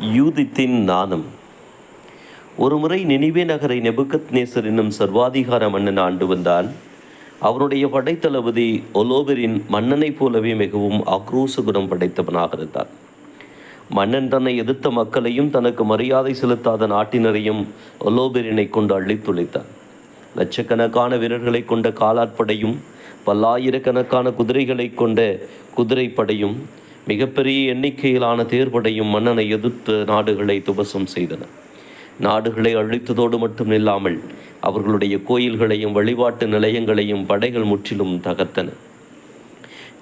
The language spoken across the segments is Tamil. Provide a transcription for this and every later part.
யூதித்தின் நாணம். ஒருமுறை நினைவே நகரை நெபுக்கத் நேசர் என்னும் சர்வாதிகார மன்னன் ஆண்டு வந்தான். அவருடைய படைத்தளபதி ஒலோபெரின் மன்னனைப் போலவே மிகவும் ஆக்ரோச குணம் படைத்தவனாக இருந்தார் மன்னன் தன்னை எதிர்த்த மக்களையும் தனக்கு மரியாதை செலுத்தாத நாட்டினரையும் ஒலோபெரினை கொண்டு அழித்துழைத்தார் லட்சக்கணக்கான வீரர்களை கொண்ட காலாட்படையும் பல்லாயிரக்கணக்கான குதிரைகளை கொண்ட குதிரைப்படையும் மிகப்பெரிய எண்ணிக்கையிலான தேர்ப்படையும் மன்னனை எதிர்த்து நாடுகளை துவசம் செய்தன. நாடுகளை அழித்ததோடு மட்டும் இல்லாமல் அவர்களுடைய கோயில்களையும் வழிபாட்டு நிலையங்களையும் படைகள் முற்றிலும் தகர்த்தன.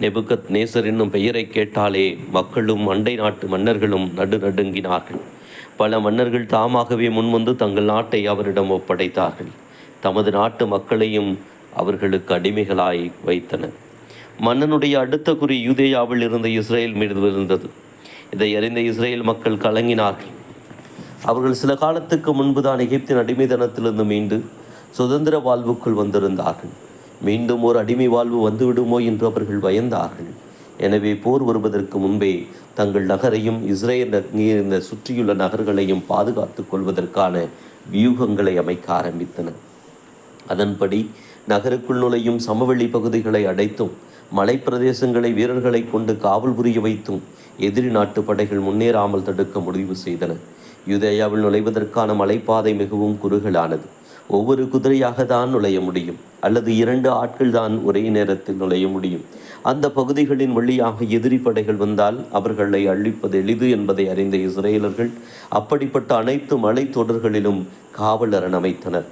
நெபுகத் நேசர் என்னும் பெயரை கேட்டாலே மக்களும் அண்டை நாட்டு மன்னர்களும் நடு நடுங்கினார்கள். பல மன்னர்கள் தாமாகவே முன்வந்து தங்கள் நாட்டை அவரிடம் ஒப்படைத்தார்கள். தமது நாட்டு மக்களையும் அவர்களுக்கு அடிமைகளாய் வைத்தனர். மன்னனுடைய அடுத்த குறி யூதேயாவில் இருந்த இஸ்ரேல் மீது இருந்தது இதை அறிந்த இஸ்ரேல் மக்கள் கலங்கினார்கள். அவர்கள் சில காலத்துக்கு முன்புதான் எகிப்தின் அடிமைத்தனத்திலிருந்து மீண்டு சுதந்திர வாழ்வுக்குள் வந்திருந்தார்கள். மீண்டும் ஒரு அடிமை வாழ்வு வந்துவிடுமோ என்று அவர்கள் பயந்தார்கள். எனவே போர் வருவதற்கு முன்பே தங்கள் நகரையும் இஸ்ரேல் இருந்த சுற்றியுள்ள நகர்களையும் பாதுகாத்துக் கொள்வதற்கான வியூகங்களை அமைக்க ஆரம்பித்தனர் அதன்படி நகருக்குள் நுழையும் சமவெளி பகுதிகளை அடைத்தும் மலைப்பிரதேசங்களை வீரர்களை கொண்டு காவல் புரிய வைத்தும் எதிரி நாட்டு படைகள் முன்னேறாமல் தடுக்க முடிவு செய்தன. யுதேயாவில் நுழைவதற்கான மலைப்பாதை மிகவும் குறுகலானது. ஒவ்வொரு குதிரையாக தான் நுழைய முடியும். அல்லது இரண்டு ஆட்கள் தான் ஒரே நேரத்தில் நுழைய முடியும். அந்த பகுதிகளின் வழியாக எதிரி படைகள் வந்தால் அவர்களை அழிப்பது எளிது என்பதை அறிந்த இஸ்ரேலர்கள் அப்படிப்பட்ட அனைத்து மலைத்தொடர்களிலும் காவலரன் அமைத்தனர்.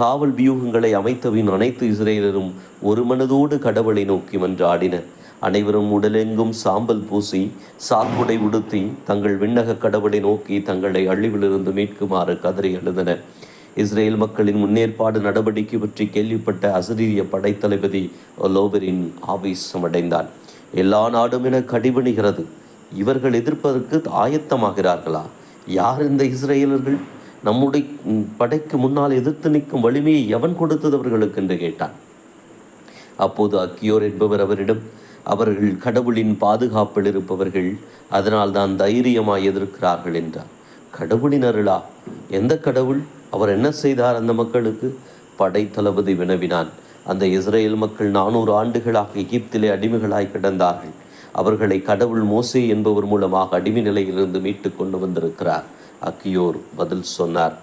காவல் வியூகங்களை அமைத்தவின் அனைத்து இஸ்ரேலரும் ஒரு மனதோடு கடவுளை நோக்கி மன்றாடினர் அனைவரும் உடலெங்கும் சாம்பல் பூசி சாக்குடை உடுத்தி தங்கள் விண்ணக கடவுளை நோக்கி தங்களை அழிவிலிருந்து மீட்குமாறு கதறி எழுந்தனர். இஸ்ரேல் மக்களின் முன்னேற்பாடு நடவடிக்கை பற்றி கேள்விப்பட்ட அசிரிய படைத்தளபதி லோபரின் ஆவேசமடைந்தான் எல்லா நாடும் என கடிபணிகிறது. இவர்கள் எதிர்ப்பதற்கு ஆயத்தமாகிறார்களா? யார் இந்த இஸ்ரேலர்கள்? நம்முடைய படைக்கு முன்னால் எதிர்த்து நிற்கும் வலிமையை எவன் கொடுத்தது அவர்களுக்கு? என்று கேட்டான். அப்போது அக்கியோர் என்பவர் அவரிடம் அவர்கள் கடவுளின் பாதுகாப்பில் இருப்பவர்கள் அதனால் தான் தைரியமாய் எதிர்க்கிறார்கள் என்றார். கடவுளின் அருளா? எந்த கடவுள்? அவர் என்ன செய்தார் அந்த மக்களுக்கு? படைத்தளபதி வினவினான். அந்த இஸ்ரேல் மக்கள் நானூறு ஆண்டுகளாக எகிப்திலே அடிமைகளாய் கிடந்தார்கள். அவர்களை கடவுள் மோசே என்பவர் மூலமாக அடிமை நிலையிலிருந்து மீட்டு கொண்டு வந்திருக்கிறார். அக்கியோர் பதில் சொன்னார்.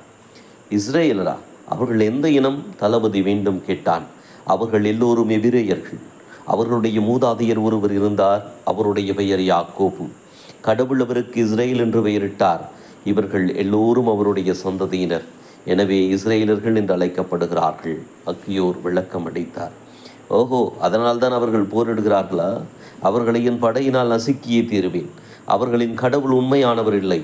இஸ்ரேலரா அவர்கள் எந்த இனம்? தளபதி மீண்டும் கேட்டான். அவர்கள் எல்லோரும் எபிரேயர்கள். அவர்களுடைய மூதாதையர் ஒருவர் இருந்தார். அவருடைய பெயர் யாக்கோபு. கடவுள் அவருக்கு இஸ்ரேல் என்று பெயரிட்டார். இவர்கள் எல்லோரும் அவருடைய சந்ததியினர். எனவே இஸ்ரேலர்கள் என்று அழைக்கப்படுகிறார்கள். அக்கியோர் விளக்கம் அடைத்தார். ஓஹோ அதனால்தான் அவர்கள் போரிடுகிறார்களா? அவர்களை என் படையினால் நசுக்கியே தீருவேன். அவர்களின் கடவுள் உண்மையானவர் இல்லை.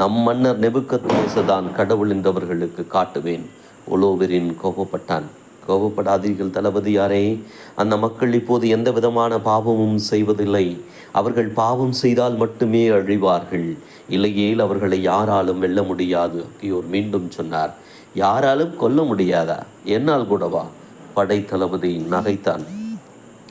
நம் மன்னர் நெபுக்கத் தான் கடவுள் என்றவர்களுக்கு காட்டுவேன். ஒலோவரின் கோபப்பட்டான். கோபப்படாதீர்கள் தளபதியாரே. அந்த மக்கள் இப்போது எந்த விதமான பாவமும் செய்வதில்லை. அவர்கள் பாவம் செய்தால் மட்டுமே அழிவார்கள். இல்லையேல் அவர்களை யாராலும் வெல்ல முடியாது அக்கியோர் மீண்டும் சொன்னார். யாராலும் கொல்ல முடியாதா? என்னால் கூடவா படை தளபதி நகைத்தான்.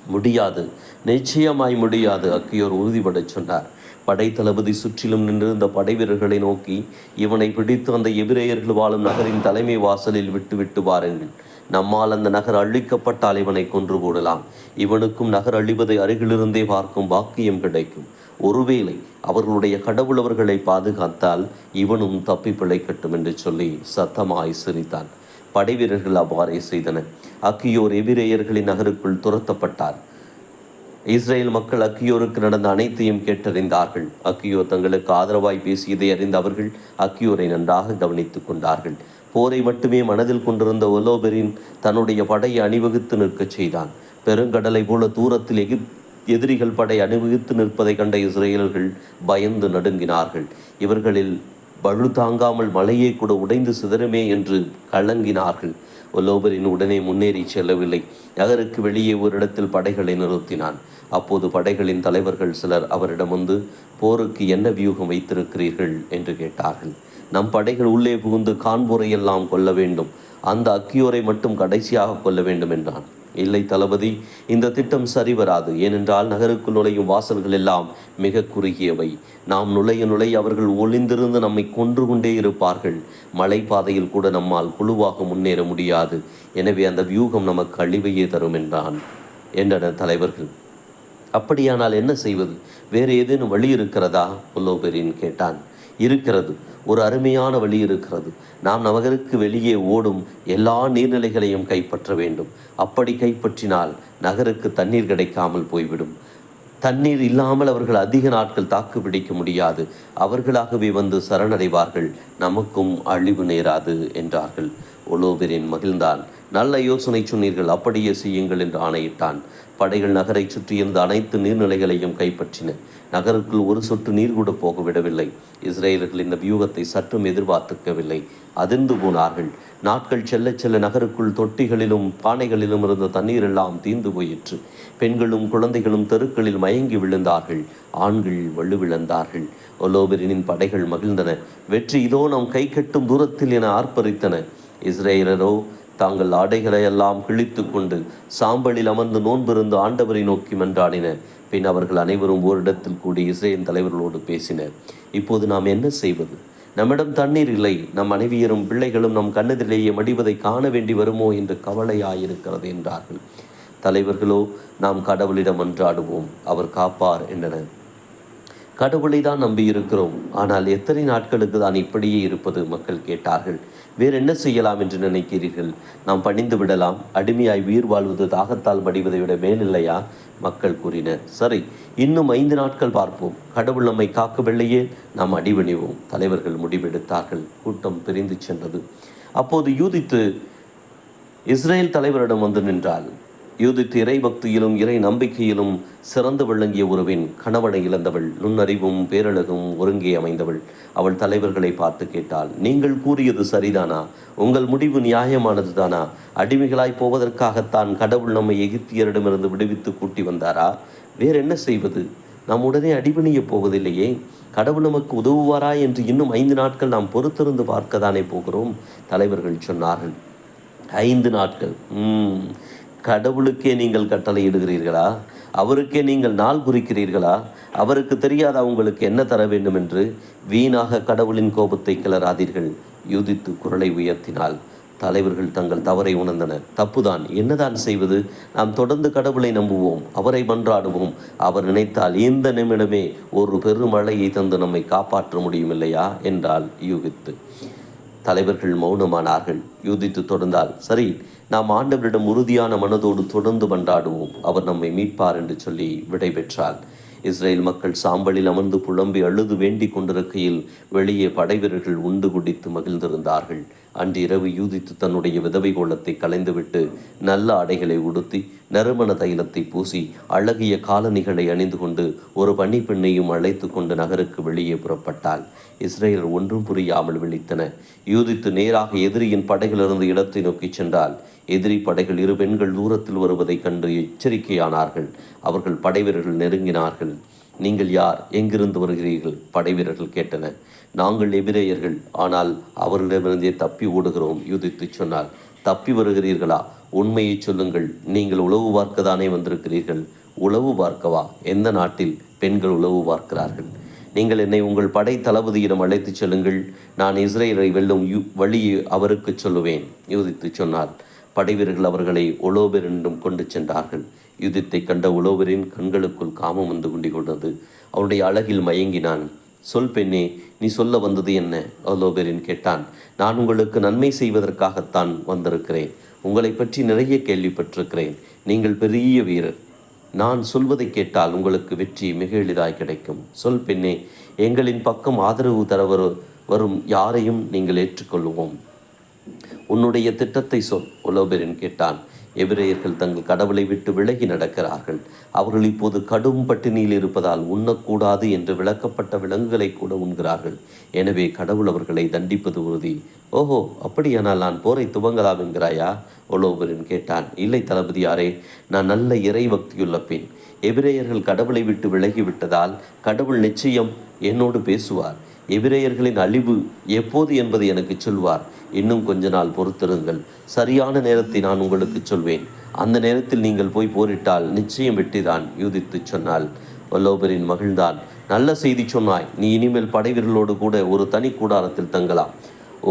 முடியாது. நிச்சயமாய் முடியாது அக்கியோர் உறுதிபடச் சொன்னார். படை தளபதி சுற்றிலும் நின்றிருந்த படை வீரர்களை நோக்கி இவனை பிடித்து அந்த எபிரேயர்கள் வாழும் நகரின் தலைமை வாசலில் விட்டு விட்டு வாருங்கள். நம்மால் அந்த நகர் அழிக்கப்பட்டால் இவனை கொன்று போடலாம். இவனுக்கும் நகர் அழிவதை அருகிலிருந்தே பார்க்கும் பாக்கியம் கிடைக்கும். ஒருவேளை அவர்களுடைய கடவுள் அவர்களை பாதுகாத்தால் இவனும் தப்பி பிழைக்கட்டும் என்று சொல்லி சத்தமாய் சிரித்தான். படை வீரர்கள் அவ்வாறே செய்தனர் அக்கியோர் எபிரேயர்களின் நகருக்குள் துரத்தப்பட்டார். இஸ்ரேல் மக்கள் அக்கியோருக்கு நடந்த அனைத்தையும் கேட்டறிந்தார்கள். அக்கியோர் தங்களுக்கு ஆதரவாய் பேசியதை அறிந்த அவர்கள் அக்கியோரை நன்றாக கவனித்துக் கொண்டார்கள். போரை மட்டுமே மனதில் கொண்டிருந்த ஒலோபெரின் தன்னுடைய படையை அணிவகுத்து நிற்கச் செய்தான். பெருங்கடலை போல தூரத்தில் எகிப் எதிரிகள் படை அணிவகுத்து நிற்பதை கண்ட இஸ்ரேலர்கள் பயந்து நடுங்கினார்கள். இவர்களில் பழு தாங்காமல் மலையே கூட உடைந்து சிதறுமே என்று கலங்கினார்கள். ஒல்லோபரின் உடனே முன்னேறி செல்லவில்லை. நகருக்கு வெளியே ஒரு இடத்தில் படைகளை நிறுத்தினான். அப்போது படைகளின் தலைவர்கள் சிலர் அவரிடம் வந்து போருக்கு என்ன வியூகம் வைத்திருக்கிறீர்கள்? என்று கேட்டார்கள். நம் படைகள் உள்ளே புகுந்து காண்போரை எல்லாம் கொல்ல வேண்டும். அந்த அக்கியோரை மட்டும் கடைசியாக கொல்ல வேண்டும் என்றான். இல்லை தளபதி இந்த திட்டம் சரி வராது. ஏனென்றால் நகருக்குள் நுழையும் வாசல்கள் எல்லாம் மிக குறுகியவை. நாம் நுழைய நுழைய அவர்கள் ஒளிந்திருந்து நம்மை கொன்று கொண்டே இருப்பார்கள். மலைப்பாதையில் கூட நம்மால் குழுவாக முன்னேற முடியாது. எனவே அந்த வியூகம் நமக்கு அழிவையே தரும் என்றான். என்றனர் தலைவர்கள். அப்படியானால் என்ன செய்வது? வேறு ஏதேனும் வழி இருக்கிறதா? புல்லோபெரின் கேட்டான். இருக்கிறது. ஒரு அருமையான வழி இருக்கிறது. நாம் நகருக்கு வெளியே ஓடும் எல்லா நீர்நிலைகளையும் கைப்பற்ற வேண்டும். அப்படி கைப்பற்றினால் நகருக்கு தண்ணீர் கிடைக்காமல் போய்விடும். தண்ணீர் இல்லாமல் அவர்கள் அதிக நாட்கள் தாக்கு பிடிக்க முடியாது. அவர்களாகவே வந்து சரணடைவார்கள். நமக்கும் அழிவு நேராது என்றார்கள். ஒலோபெரின் மகிழ்ந்தான். நல்ல யோசனை சொன்னீர்கள் அப்படியே செய்யுங்கள் என்று ஆணையிட்டான். படைகள் நகரை சுற்றியிருந்த அனைத்து நீர்நிலைகளையும் கைப்பற்றின. நகருக்குள் ஒரு சொட்டு நீர் கூட போக விடவில்லை இஸ்ரேலர்கள் இந்த வியூகத்தை சற்றும் எதிர்பார்த்துக்கவில்லை அதிர்ந்து போனார்கள். நாட்கள் செல்ல செல்ல நகருக்குள் தொட்டிகளிலும் பானைகளிலும் இருந்த தண்ணீர் எல்லாம் தீர்ந்து போயிற்று. பெண்களும் குழந்தைகளும் தெருக்களில் மயங்கி விழுந்தார்கள். ஆண்கள் வலுவிழந்தார்கள் ஒலோபெரினின் படைகள் மகிழ்ந்தன. வெற்றி இதோ நம் கை கட்டும் தூரத்தில் என ஆர்ப்பரித்தன. இஸ்ரேலரோ தாங்கள் ஆடைகளை எல்லாம் கிழித்து கொண்டு சாம்பலில் அமர்ந்து நோன்பிருந்து ஆண்டவரை நோக்கி மன்றாடினர் பின் அவர்கள் அனைவரும் ஓரிடத்தில் கூடி இஸ்ரேல் தலைவர்களோடு பேசினர். இப்போது நாம் என்ன செய்வது? நம்மிடம் தண்ணீர் இல்லை. நம் மனைவியரும் பிள்ளைகளும் நம் கண்ணதிலேயே மடிவதை காண வேண்டி வருமோ என்று கவலையாயிருக்கிறது என்றார்கள். தலைவர்களோ நாம் கடவுளிடம் அன்றாடுவோம் அவர் காப்பார் என்றனர். கடவுளை தான் நம்பி இருக்கிறோம் ஆனால் எத்தனை நாட்களுக்கு தான் இப்படியே இருப்பது? மக்கள் கேட்டார்கள். வேறு என்ன செய்யலாம் என்று நினைக்கிறீர்கள்? நாம் பணிந்து விடலாம். அடிமையாய் உயிர் வாழ்வது தாகத்தால் மடிவதை விட மேலில்லையா? மக்கள் கூறினர். சரி இன்னும் ஐந்து நாட்கள் பார்ப்போம். கடவுள் நம்மை காக்கவில்லையே? நாம் அடிபணிவோம். தலைவர்கள் முடிவெடுத்தார்கள். கூட்டம் பிரிந்து சென்றது. அப்போது யூதித்து இஸ்ரேல் தலைவரிடம் வந்து நின்றாள். யூதித்து இறை பக்தியிலும் இறை நம்பிக்கையிலும் சிறந்து விளங்கிய உறவின் கணவனை இழந்தவள் நுண்ணறிவும் பேரழகும் ஒருங்கே அமைந்தவள். அவள் தலைவர்களை பார்த்து கேட்டாள் நீங்கள் கூறியது சரிதானா? உங்கள் முடிவு நியாயமானது தானா அடிமைகளாய் போவதற்காகத்தான் கடவுள் நம்மை எகிப்தியரிடமிருந்து விடுவித்து கூட்டி வந்தாரா? வேற என்ன செய்வது? நாம் உடனே அடிபணியப் போவதில்லையே. கடவுள் நமக்கு உதவுவாரா என்று இன்னும் ஐந்து நாட்கள் நாம் பொறுத்திருந்து பார்க்கத்தானே போகிறோம்? தலைவர்கள் சொன்னார்கள் ஐந்து நாட்கள். கடவுளுக்கே நீங்கள் கட்டளையிடுகிறீர்களா? அவருக்கே நீங்கள் நாள் குறிக்கிறீர்களா? அவருக்கு தெரியாதா உங்களுக்கு என்ன தர வேண்டும் என்று வீணாக கடவுளின் கோபத்தை கிளறாதீர்கள். யூதித்து குரலை உயர்த்தினால் தலைவர்கள் தங்கள் தவறை உணர்ந்தனர். தப்புதான். என்னதான் செய்வது? நாம் தொடர்ந்து கடவுளை நம்புவோம். அவரை மன்றாடுவோம். அவர் நினைத்தால் இந்த நிமிடமே ஒரு பெருமழையை தந்து நம்மை காப்பாற்ற முடியும் இல்லையா? என்றால் யூகித்து. தலைவர்கள் மௌனமானார்கள். யூதித்து தொடர்ந்தால் சரி நாம் ஆண்டவரிடம் உறுதியான மனதோடு தொடர்ந்து மன்றாடுவோம். அவர் நம்மை மீட்பார் என்று சொல்லி விடைபெற்றாள் இஸ்ரேல் மக்கள் சாம்பலில் அமர்ந்து புலம்பி அழுது வேண்டிக் கொண்டிருக்கையில் வெளியே படைவீரர்கள் உண்டு குடித்து மகிழ்ந்திருந்தார்கள். அன்று இரவு யூதித்து தன்னுடைய விதவை கோலத்தை களைந்துவிட்டு நல்ல ஆடைகளை உடுத்தி நறுமண தைலத்தை பூசி அழகிய காலணிகளை அணிந்து கொண்டு ஒரு பணிப்பெண்ணையும் அழைத்து கொண்டு நகருக்கு வெளியே புறப்பட்டாள். இஸ்ரேலர் ஒன்றும் புரியாமல் விழித்தன. யூதித்து நேராக எதிரியின் படைகளிலிருந்து இடத்தை நோக்கி சென்றால் எதிரி படைகள் இரு பெண்கள் தூரத்தில் வருவதைக் கண்டு எச்சரிக்கையானார்கள். அவர்கள் படைவீரர்கள் நெருங்கினார்கள். நீங்கள் யார்? எங்கிருந்து வருகிறீர்கள்? படைவீரர்கள் கேட்டனர். நாங்கள் எபிரேயர்கள் ஆனால் அவர்களிடமிருந்தே தப்பி ஓடுகிறோம் யூதித்து சொன்னார். தப்பி வருகிறீர்களா? உண்மையை சொல்லுங்கள். நீங்கள் உளவு பார்க்கத்தானே வந்திருக்கிறீர்கள்? உளவு பார்க்கவா? எந்த நாட்டில் பெண்கள் உளவு பார்க்கிறார்கள்? நீங்கள் என்னை உங்கள் படை தளபதியிடம் அழைத்துச் செல்லுங்கள். நான் இஸ்ரேலை வெல்லும் யு வழியை அவருக்கு சொல்லுவேன் யூதித்து சொன்னார். படைவீரர்கள் அவர்களை ஒலோபெர் கொண்டு சென்றார்கள். யுதித்தை கண்ட உலோபரின் கண்களுக்குள் காமம் வந்து கொண்டிருந்தது. அவருடைய அழகில் மயங்கினான். சொல் பெண்ணே நீ சொல்ல வந்தது என்ன? அவலோபெரின் கேட்டான். நான் உங்களுக்கு நன்மை செய்வதற்காகத்தான் வந்திருக்கிறேன். உங்களை பற்றி நிறைய கேள்விப்பட்டிருக்கிறேன். நீங்கள் பெரிய வீரர். நான் சொல்வதை கேட்டால் உங்களுக்கு வெற்றி மிக எளிதாய் கிடைக்கும். சொல் பெண்ணே எங்களின் பக்கம் ஆதரவு தர வரும் யாரையும் நீங்கள் ஏற்றுக்கொள்வோம் உன்னுடைய திட்டத்தை சொல் உலோபெரின் கேட்டான். எபிரேயர்கள் தங்கள் கடவுளை விட்டு விலகி நடக்கிறார்கள். அவர்கள் இப்போது கடும் பட்டினியில் இருப்பதால் உண்ணக்கூடாது என்று விளக்கப்பட்ட விலங்குகளை கூட உண்கிறார்கள். எனவே கடவுள் அவர்களை தண்டிப்பது உறுதி. ஓஹோ அப்படியானால் நான் போரை துவங்கலாம் என்கிறாயா? ஒலோபெரின் கேட்டான். இல்லை தளபதியாரே நான் நல்ல இறை பக்தியுள்ள பெண். எபிரேயர்கள் கடவுளை விட்டு விலகி விட்டதால் கடவுள் நிச்சயம் என்னோடு பேசுவார். எபிரேயர்களின் அழிவு எப்போது என்பது எனக்கு சொல்வார். இன்னும் கொஞ்ச நாள் பொறுத்திருங்கள். சரியான நேரத்தை நான் உங்களுக்கு சொல்வேன். அந்த நேரத்தில் நீங்கள் போய் போரிட்டால் நிச்சயம் வெற்றிதான் யூதித்து சொன்னால் வல்லோபரின் மகிழ்ந்தான். நல்ல செய்தி சொன்னாய். நீ இனிமேல் படைவீரர்களோடு கூட ஒரு தனி கூடாரத்தில் தங்கலாம்.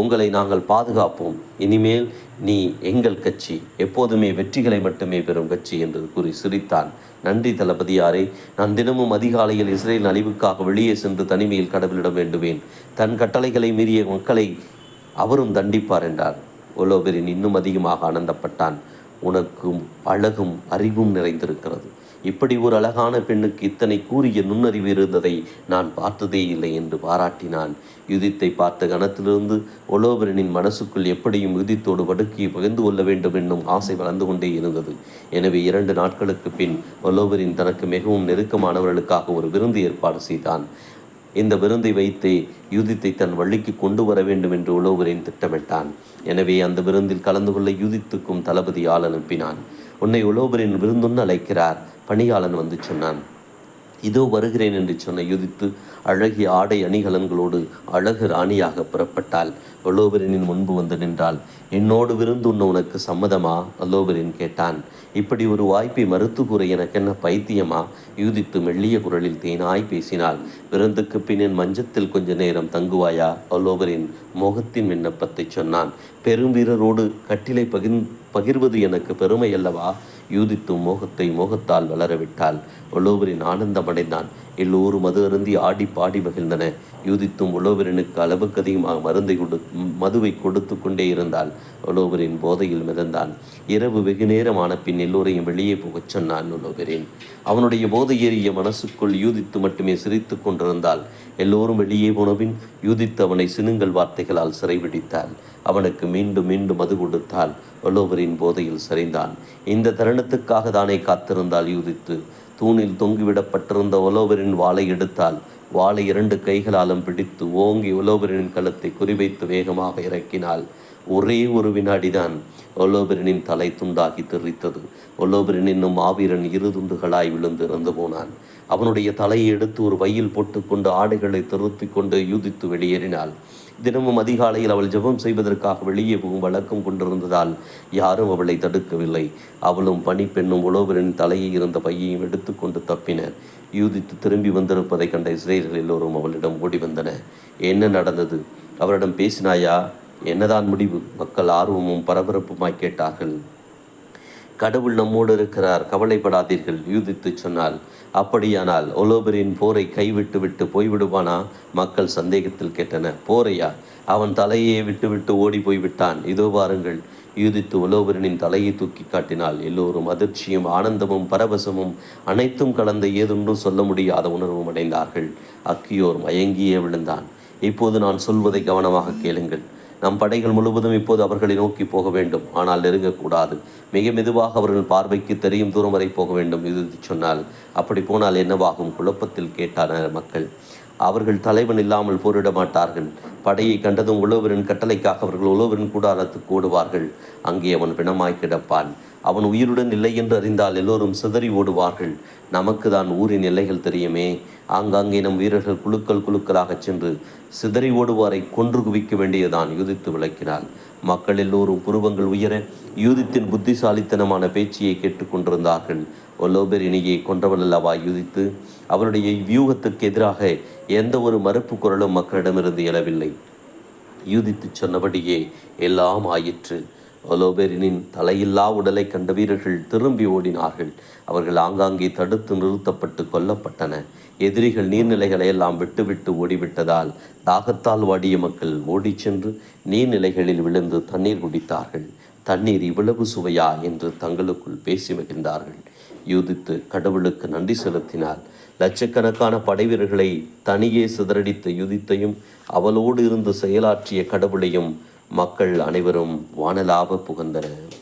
உங்களை நாங்கள் பாதுகாப்போம். இனிமேல் நீ எங்கள் கட்சி எப்போதுமே வெற்றிகளை மட்டுமே பெறும் கட்சி என்று கூறி சிரித்தான். நன்றி தளபதியாரே. நான் தினமும் அதிகாலையில் இஸ்ரேல் அழிவுக்காக வெளியே சென்று தனிமையில் கடவுளிடம் வேண்டுவேன். தன் கட்டளைகளை மீறிய மக்களை அவரும் தண்டிப்பார் என்றார். ஒலோபெரின் இன்னும் அதிகமாக ஆனந்தப்பட்டான். உனக்கும் அழகும் அறிவும் நிறைந்திருக்கிறது. இப்படி ஒரு அழகான பெண்ணுக்கு இத்தனை கூறிய நுண்ணறிவு இருந்ததை நான் பார்த்ததே இல்லை என்று பாராட்டினான். யுதித்தை பார்த்த கணத்திலிருந்து ஒலோபரனின் மனசுக்குள் எப்படியும் யுதித்தோடு படுக்கையை பகிர்ந்து கொள்ள வேண்டும் என்னும் ஆசை வளர்ந்து கொண்டே இருந்தது. எனவே இரண்டு நாட்களுக்கு பின் ஒலோபரின் தனக்கு மிகவும் நெருக்கமானவர்களுக்காக ஒரு விருந்து ஏற்பாடு செய்தான். இந்த விருந்தை வைத்தே யூதித்தை தன் வள்ளிக்கு கொண்டு வர வேண்டும் என்று உழவுகிறேன் திட்டமிட்டான். எனவே அந்த விருந்தில் கலந்து கொள்ள யூதித்துக்கும் தளபதி ஆள் அனுப்பினான். உன்னை உழவுபரின் விருந்துன்னு அழைக்கிறார். பணியாளன் வந்து சொன்னான். இதோ வருகிறேன் என்று சொன்ன யுதித்து அழகிய ஆடை அணிகலன்களோடு அழகு ராணியாக புறப்பட்டாள். வல்லோபரினின் முன்பு வந்து நின்றாள். என்னோடு விருந்து உண்ண உனக்கு சம்மதமா? வல்லோபரின் கேட்டான். இப்படி ஒரு வாய்ப்பை மறுத்து கூற எனக்கு என்ன பைத்தியமா? யூதித்து மெல்லிய குரலில் தேனாய் பேசினாள். விருந்துக்கு பின் என் மஞ்சத்தில் கொஞ்ச நேரம் தங்குவாயா? வல்லோபரின் மோகத்தின் விண்ணப்பத்தை சொன்னான். பெரும் வீரரோடு கட்டிலை பகிர் பகிர்வது எனக்கு பெருமை அல்லவா? யூதித்தும் மோகத்தை மோகத்தால் வளரவிட்டால் ஒலோவரின் ஆனந்தமடைந்தான் எல்லோரும் மது அருந்தி ஆடி பாடி மகிழ்ந்தன. யூதித்தும் ஒலோவரனுக்கு அளவுக்கு அதிகமாக மருந்தை கொடு மதுவை கொடுத்து கொண்டே இருந்தால் ஒலோவரின் போதையில் மிதந்தான். இரவு வெகு நேரமான பின் எல்லோரையும் வெளியே போகச் சொன்னான் ஒலோவரின் அவனுடைய போதை ஏறிய மனசுக்குள் யூதித்து மட்டுமே சிரித்து கொண்டிருந்தால் எல்லோரும் வெளியே போனபின் யூதித்து அவனை சினுங்கள் வார்த்தைகளால் சிறைபிடித்தாள். அவனுக்கு மீண்டும் மீண்டும் மது கொடுத்தால் வல்லோவரின் போதையில் சரிந்தான். இந்த மரணத்துக்காக தானே காத்திருந்தாள் யூதித்து. தூணில் தொங்கிவிடப்பட்டிருந்த ஒலோவரின் வாளை எடுத்தால் வாளை இரண்டு கைகளாலும் பிடித்து ஓங்கி ஒலோபரின் கழுத்தை குறிவைத்து வேகமாக இறக்கினாள் ஒரே ஒரு வினாடிதான் ஒலோபரினின் தலை துண்டாகி தெரித்தது. ஒலோபரின் என்னும் மாவீரன் இரு துண்டுகளாய் விழுந்து இறந்து போனான். அவனுடைய தலையை எடுத்து ஒரு வையில் போட்டுக்கொண்டு ஆடைகளை திருத்தி கொண்டு யூதித்து வெளியேறினாள். தினமும் அதிகாலையில் அவள் ஜெபம் செய்வதற்காக வெளியே போகும் வழக்கம் கொண்டிருந்ததால் யாரும் அவளை தடுக்கவில்லை. அவளும் பணிப்பெண்ணும் உழவரின் தலையை இருந்த பையையும் எடுத்துக்கொண்டு தப்பினர். யூதித்து திரும்பி வந்திருப்பதை கண்ட இஸ்ரேல்கள் எல்லோரும் அவளிடம் ஓடி வந்தன. என்ன நடந்தது? அவரிடம் பேசினாயா? என்னதான் முடிவு? மக்கள் ஆர்வமும் பரபரப்புமாய் கேட்டார்கள். கடவுள் நம்மோடு இருக்கிறார். கவலைப்படாதீர்கள் யூதித்து சொன்னால். அப்படியானால் ஒலோபரின் போரை கைவிட்டு விட்டு போய்விடுவானா? மக்கள் சந்தேகத்தில் கேட்டன. போரையா? அவன் தலையே விட்டுவிட்டு ஓடி போய்விட்டான். இதோ பாருங்கள் யூதித்து ஒலோபரனின் தலையை தூக்கி காட்டினால் எல்லோரும் அதிர்ச்சியும் ஆனந்தமும் பரவசமும் அனைத்தும் கலந்த ஏதொன்றும் சொல்ல முடியாத உணர்வும் அடைந்தார்கள். அக்கியோர் மயங்கியே விழுந்தான். இப்போது நான் சொல்வதை கவனமாக கேளுங்கள். நம் படைகள் முழுவதும் இப்போது அவர்களை நோக்கி போக வேண்டும். ஆனால் நெருங்கக்கூடாது. மிக மெதுவாக அவர்கள் பார்வைக்கு தெரியும் தூரம் வரை போக வேண்டும் இது சொன்னால். அப்படி போனால் என்னவாகும்? குழப்பத்தில் கேட்டனர் மக்கள். அவர்கள் தலைவன் இல்லாமல் போரிட மாட்டார்கள். படையை கண்டதும் உழவரின் கட்டளைக்காக அவர்கள் உழவரின் கூடாரத்துக்கு ஓடுவார்கள். அங்கே அவன் பிணமாய் கிடப்பான். அவன் உயிருடன் இல்லை என்று அறிந்தால் எல்லோரும் சிதறி ஓடுவார்கள். நமக்கு தான் ஊரின் எல்லைகள் தெரியுமே. ஆங்காங்கே நம் வீரர்கள் குழுக்கள் குழுக்களாகச் சென்று சிதறி ஓடுவாரை கொன்று குவிக்க வேண்டியதான் யூதித்து விளக்கினாள் மக்கள் எல்லோரும் புருவங்கள் உயர யூதித்தின் புத்திசாலித்தனமான பேச்சியை கேட்டுக்கொண்டிருந்தார்கள் ஒலோபெரினியை கொன்றவள் அல்லவா யூதித்து? அவருடைய வியூகத்துக்கு எதிராக எந்த ஒரு மறுப்பு குரலும் மக்களிடமிருந்து எழவில்லை. யூதித்து சொன்னபடியே எல்லாம் ஆயிற்று. ஒலோபெரினின் தலையில்லா உடலை கண்ட வீரர்கள் திரும்பி ஓடினார்கள். அவர்கள் ஆங்காங்கே தடுத்து நிறுத்தப்பட்டு கொல்லப்பட்டன. எதிரிகள் நீர்நிலைகளை எல்லாம் விட்டுவிட்டு ஓடிவிட்டதால் தாகத்தால் வாடிய மக்கள் ஓடிச் சென்று நீர்நிலைகளில் விழுந்து தண்ணீர் குடித்தார்கள். தண்ணீர் இவ்வளவு சுவையா என்று தங்களுக்குள் பேசி மகிழ்ந்தார்கள். யூதித்து கடவுளுக்கு நன்றி செலுத்தினார் லட்சக்கணக்கான படைவீரர்களை தனியே சிதறடித்த யுதித்தையும் அவளோடு இருந்து செயலாற்றிய கடவுளையும் மக்கள் அனைவரும் வானலாப புகந்தனர்.